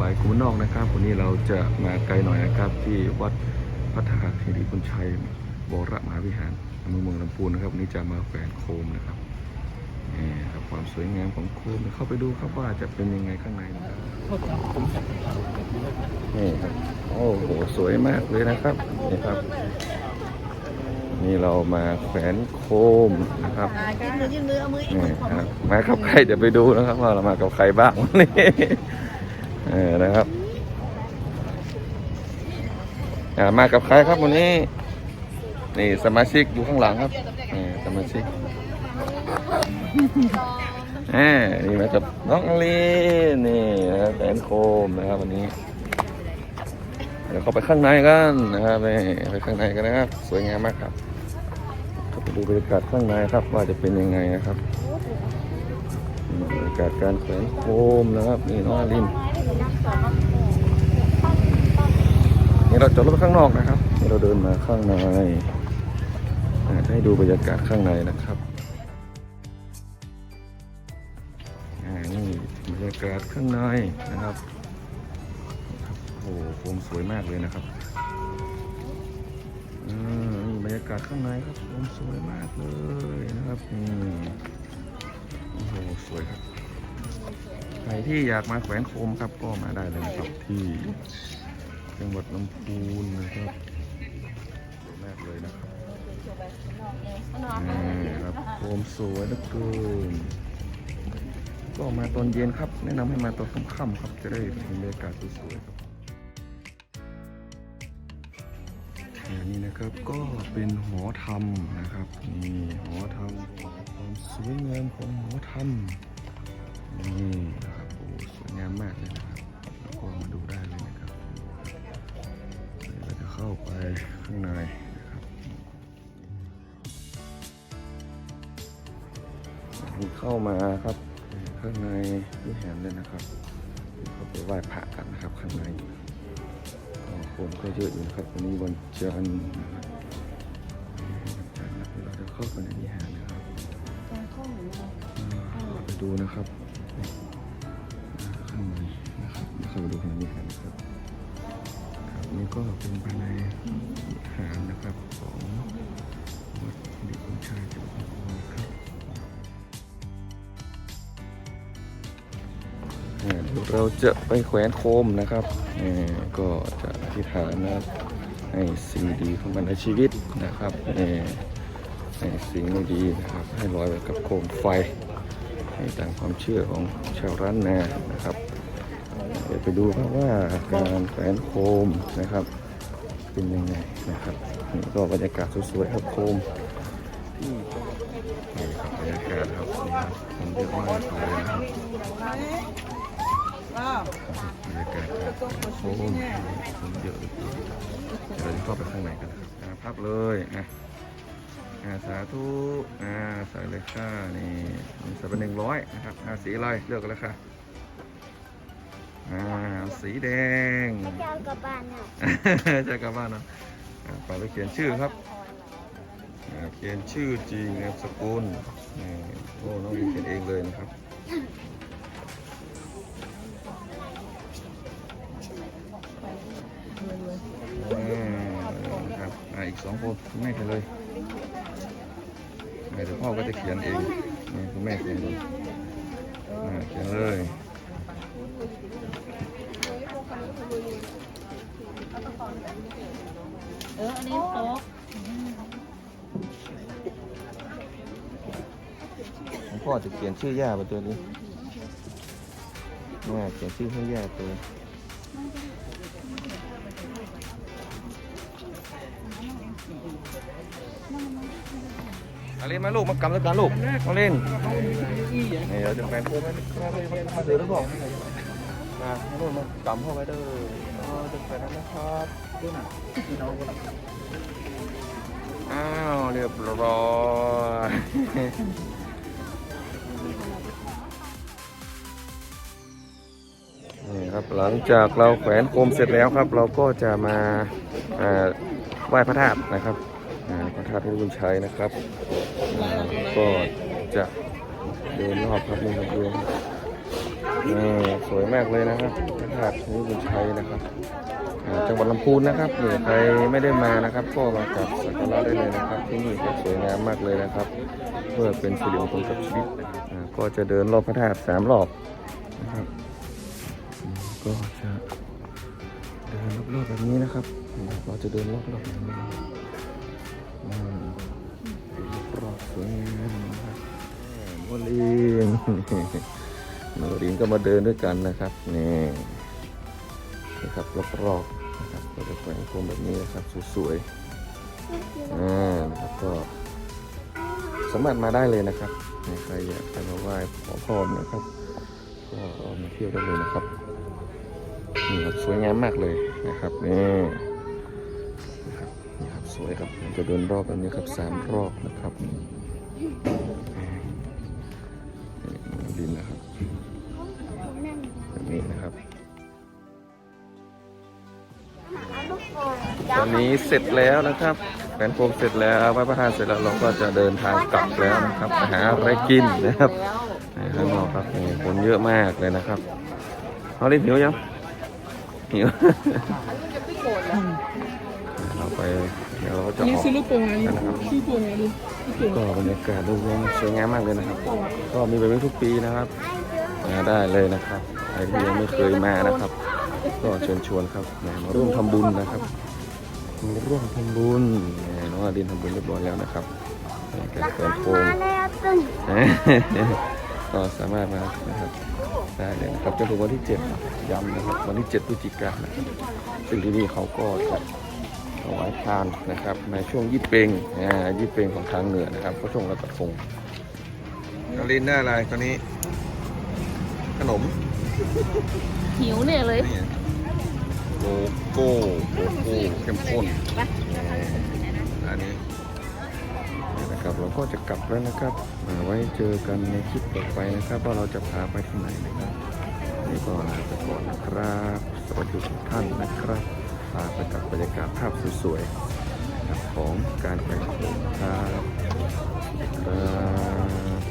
บายคุณนอกนะครับ วันนี้เราจะมาไกลหน่อยนะครับ ที่วัดพระธาตุเจดีย์คุณชัยบรมหาวิหารอำเภอเมืองลำพูนนะครับวันนี้จะมาแขวนโคมนะครับนี่ครับความสวยงามของโคมเข้าไปดูครับว่าจะเป็นยังไงข้างในนะครับนี่ครับโอ้โหสวยมากเลยนะครับนี่ครับ นี่เรามาแขวนโคมนะครับนมือยื่นมือเอามืออีกนี่มือขวาครับมากับใครเดี๋ยวไปดูนะครับ ว่าเรามากับใครบ้างวันนี้ เออนะครับอ่ามากับใครครับวันนี้ นี่สมาชิกอยู่ข้างหลังครับนี่สมาชิกแหมนี่มากับน้องอลีนนี่นะครับแสนโคมนะครับวันนี้เดี๋ยวเข้าไปข้างในกันนะครับนี่ไปข้างในกันนะครับ สวยงามมากครับเข้าไปดูบรรยากาศข้างในครับว่าจะเป็นยังไงนะครับบรรยากาศการแขวนโคมนะครับนี่น้องอลิน นี่เราจอดรถข้างนอกนะครับนี่เราเดินมาข้างในจะให้ดูบรรยากาศข้างในนะครับอ่านี่บรรยากาศข้างในนะครับโอ้โหโคมสวยมากเลยนะครับอืมนี่บรรยากาศข้างในครับโคมสวยมากเลยนะครับโอ้โหสวยครับ ใครที่อยากมาแขวนโคมครับก็มาได้เลยนะครับ ที่จังหวัดลำพูนนะครับสวยมากเลยนะครับนี่ครับโคมสวยเหลือเกินก็มาตอนเย็นครับ แนะนำให้มาตอนค่ำๆครับ จะได้เห็นบรรยากาศสวยๆครับอันนี้นะครับก็เป็นหอธรรมนะครับนี่หอธรรมความสวยงามของหอธรรมนี่ามมากเลยนะครับแล้วก็มาดูได้เลยนะครับเดี๋ยวเราจะเข้าไปข้างในนะครับนี่เข้ามาครับข้างในวิหารเลยนะครับเข้าไปไหว้พระกันนะครับข้างในก็คนก็เยอะอยู่นะครับวันนี้วันจันทร์นะครับวันจันทร์นะครับเราจะเข้าไปในวิหารนะครับอ่าไปดูนะครับ นะครับเข้าไปดูในหานะครับครับนี่ก็เป็นภายในหานะครับของวัดดิคุณชายจังหวัดลำพูนครับอ่าเดี๋ยวเราจะไปแขวนโคมนะครับอ่าก็จะอธิษฐานนะให้สิ่งดีเข้ามาในชีวิตนะครับอ่าให้สิ่งไม่ดีนะครับให้ลอยไปกับโคมไฟ ให้ตามความเชื่อของชาวร้านนานะครับ เดี๋ยวไปดูครับว่าการแขวนโคมนะครับ เป็นยังไงนะครับนี่ก็บรรยากาศสวยๆครับโคมที่นี่ครับบรรยากาศครับนี่ครับคนเยอะมากเลยนะครับบรรยากาศครับโคมคนเยอะเลยเดี๋ยวเราจะเข้าไปข้างในกันนะครับอ่าพับเลยอะอาสาธุอาใส่เลยค่ะนี่มีใส่เป็นหนึ่งร้อยนะครับอาสีอะไรเลือกกันเลยค่ะ อ่าสีแดงเจ้ากลับบ้านน่ะจะกลับบ้านเนอะอ่าไปแล้วเขียนชื่อครับอ่าเขียนชื่อจริงนามสกุลนี่โอ้น้องดีเขียนเองเลยนะครับอ่าครับอ่าอีกสองคนคุณแม่เขียนเลยอ่าเดี๋ยวพ่อก็จะเขียนเองนี่คุณแม่เขียนเลยอ่าเขียนเลย เออ อันนี้โต๊ะของพ่อจะเขียนชื่อย่าไปตัวนี้แม่เขียนชื่อให้ย่าตัวอาลินมาลูกมากำล้วกันลูกมาเล่นนี่เราจะแบ่งโค้งให้มาถือแล้วบอก มาให้ลูกมากำเข้าไว้เด้ออ๋อจะแบ่งนั้นนะครับอ้าวเรียบร้อยนี่ครับหลังจากเราแขวนโคมเสร็จแล้วครับ เราก็จะมาอ่าไหว้พระธาตุนะครับอ่าพระธาตุที่บุญชัยนะครับอ่าก็จะเดินรอบครับนี่ครับดูนี่ สวยมากเลยนะครับพระธาตุนี้บุญชัยนะครับจังหวัดลำพูนนะครับนี่ใครไม่ได้มานะครับ ก็มากราบสักการะได้เลยนะครับ ที่นี่ก็สวยงามมากเลยนะครับ เพื่อเป็นสิริมงคลกับชีวิตก็จะเดินรอบพระธาตุสามรอบนะครับ ก็จะเดินรอบๆแบบนี้นะครับ เราจะเดินรอบๆแบบนี้รอบสวยงามนะครับโมลีน โมลีนก็มาเดินด้วยกันนะครับนี่นี่ครับรอบๆนะครับก็จะแขวนโคมแบบนี้นะครับสวยๆอ่านะครับก็สามารถมาได้เลยนะครับใครอยากจะมาไหว้ขอพรนะครับ ก็มาเที่ยวได้เลยนะครับนี่ครับสวยงามมากเลยนะครับนี่นะครับนี่ครับสวยครับจะเดินรอบแบบนี้ครับสามรอบนะครับ ตอนนี้เสร็จแล้วนะครับแผนโคมเสร็จแล้วไหว้พระธาตุเสร็จแล้วเราก็จะเดินทางกลับแล้วนะครับไปหาอะไรกินนะครับนี่ข้างนอกครับนี่คนเยอะมากเลยนะครับเขาเล่นหิวยังหิวเราไปเดี๋ยวเราก็จะอนี่อกซื้อลูกโป่งอะไรกันนะครับซื้อลูกโป่งอะไรดูลูกโป่งก็บรรยากาศรวมๆสวยงามมากเลยนะครับ ก็มีแบบนี้ทุกปีนะครับมาได้เลยนะครับใครที่ยังไม่เคยมานะครับ ก็เชิญชวนครับมาร่วมทำบุญนะครับมาร่วมทำบุญนี่น้องอาดินทำบุญเรียบร้อยแล้วนะครับในการเปิดโคมก็สามารถมานะครับได้เลยนะครับจนถึงวันที่ 7 ย้ำนะครับ วันที่ 7พฤศจิกายนนะครับซึ่งที่นี่เขาก็จะถวายทานนะครับ ในช่วงยี่เปงอ่ายี่เปงของทางเหนือนะครับก็ช่วงลอยกระทงกาลินได้อะไรตอนนี้ ขนม หิวเนี่ยเลย นี่โกโก้โกโก้เข้มข้นอันนี้นี่นะครับเราก็จะกลับแล้วนะครับอ่าไว้เจอกันในคลิปต่อไปนะครับว่าเราจะพาไปที่ไหนนะครับนี่ก็ลาไปก่อนนะครับ สวัสดีทุกท่านนะครับพาไปกับบรรยากาศภาพสวยๆนะครับของการแข่งขันครับครับ